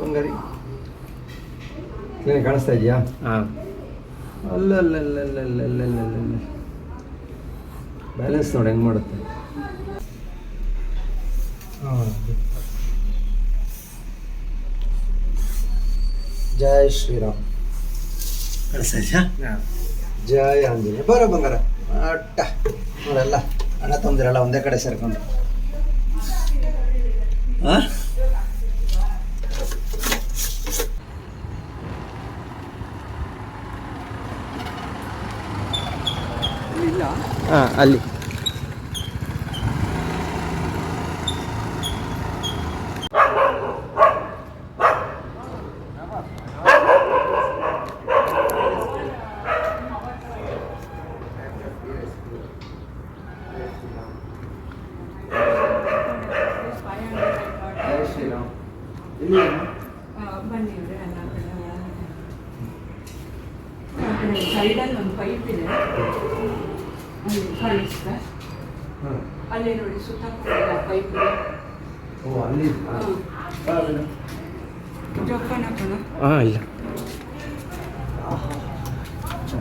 ಬಂಗಾರಿ. ಏನು ಕಾಣಿಸ್ತಾ ಇದೆಯಾ ಹಾಂ. ಅಲ್ಲಲ್ಲಲ್ಲಲ್ಲಲ್ಲಲ್ಲಲ್ಲ ಬ್ಯಾಲೆನ್ಸ್ ನೋಡಿ ಹೆಂಗೆ ಮಾಡುತ್ತೆ? ಜಯ ಶ್ರೀರಾಮ್. ಕಾಣಿಸ್ತಾ ಇದೆಯಾ ಜಯ ಆಂಜನೇಯ. ಬರ ಬಂಗಾರ. ಅಟ್ಟ. ನೋಡಲ್ಲ ಅಣ್ಣ ತಂದಿರಲ್ಲ ಒಂದೇ ಕಡೆ ಸೇರ್ಕೊಂಡು. ಹಾಂ? ಅಲ್ಲಿ ಸೈಡಲ್ಲಿ ಒಂದು ಪೈಪ್ ಇದೆ ಅಲ್ಲಿ ಹಾಂ ಅಲ್ಲೇ ನೋಡಿ ಸುತ್ತ ಪೈಪ್ ಓ ಅಲ್ಲಿ ಜೋಪಾನ ಕಣ. ಹಾಂ ಇಲ್ಲ.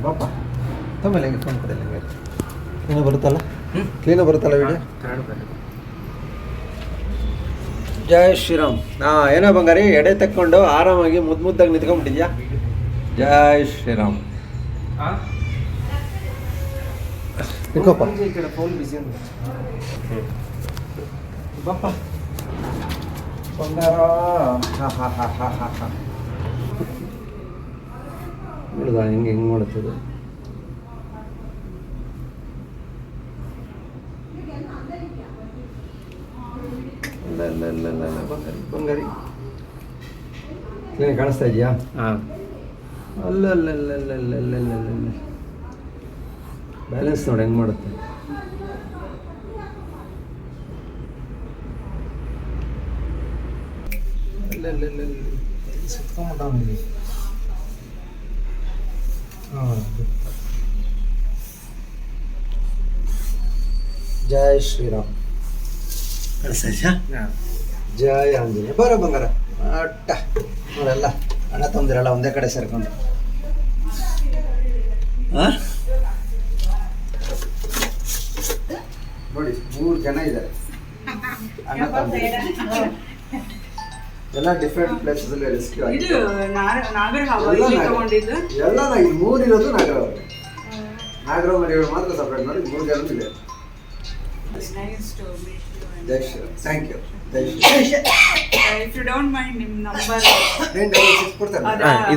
ಬಾಪ ತಮ್ಮಲ್ಲಿ ಹೆಂಗೆ ಫೋನ್ ಕೊಡಲ್ಲ ಹಂಗೆ ಕ್ಲೀನಾಗಿ ಬರುತ್ತಲ್ಲ? ಕ್ಲೀನಾಗಿ ಬರುತ್ತಲ್ಲ ವಿಡಿಯೋ ಕರಡು ಜೈ ಶ್ರೀರಾಮ್. ಹಾಂ ಏನೋ ಬಂಗಾರಿ ಎಡೆ ತಕ್ಕೊಂಡು ಆರಾಮಾಗಿ ಮುದ್ದು ಮುದ್ದಾಗಿ ನಿಂತ್ಕೊಂಡ್ಬಿಟ್ಟಿದ್ಯಾ? ಜೈ ಶ್ರೀರಾಮ್. ಹಾಂ? పికప్ ఇక్కడ ఫోన్ బిజీ ఉంది బాప్ప పొందారా ಹಿಡ್ದ ಹಿಂಗೆ ಇಲ್ಲ ಇಲ್ಲ ಬಂಗಾರಿ ಕ್ಲೀನ್ ಕಾಣಿಸ್ತಾ ಇಲ್ಲ ಇಲ್ಲ ಇಲ್ಲ ಬ್ಯಾಲೆನ್ಸ್ ನೋಡಿ ಹೆಂಗೆ ಮಾಡುತ್ತೆ? ಆ ಜಯ ಶ್ರೀರಾಮ್ ಜಯ ಅಂಜನೇ ಬರೋ ಬಂಗಾರ. ಅಟ್ಟ. ನೋಡಲ್ಲ ಅಣ್ಣ ತಂದಿರಲ್ಲ ಒಂದೇ ಕಡೆ ಸೇರ್ಕೊಂಡು. ಹಾಂ ಜನ ಇದ್ದಾರೆ. ಅಣ್ಣ ಎಲ್ಲ ಡಿಫ್ರೆಂಟ್ ಪ್ಲೇಸಸ್ ಅಲ್ಲಿ ರೆಸ್ಕ್ಯೂ ಇದು ಆಗಿದೆ ನಾಗರ ಹಾವ ಎಲ್ಲ ಇಲ್ಲಿ ನಾಗರ. ತಗೊಂಡಿದ್ದು? ಎಲ್ಲ ನಾ ಮೂರು ಇರೋದು ನಾಗರವ್ ನಾಗರವ್ ಮರಿಗಳು ಮಾತ್ರ ಸಪ್ರೇಟ್ ಮಾಡಿ ಮೂರು ಜನ ಇದೆ. Nice to meet you Jai Shri thank you Jai Shri if you don't mind ನಿಮ್ಮ ನಂಬರ್ ನೈನ್ ಡಬಲ್ ಸಿಕ್ಸ್ ಕೊಡ್ತಾರೆ ಇದೆ.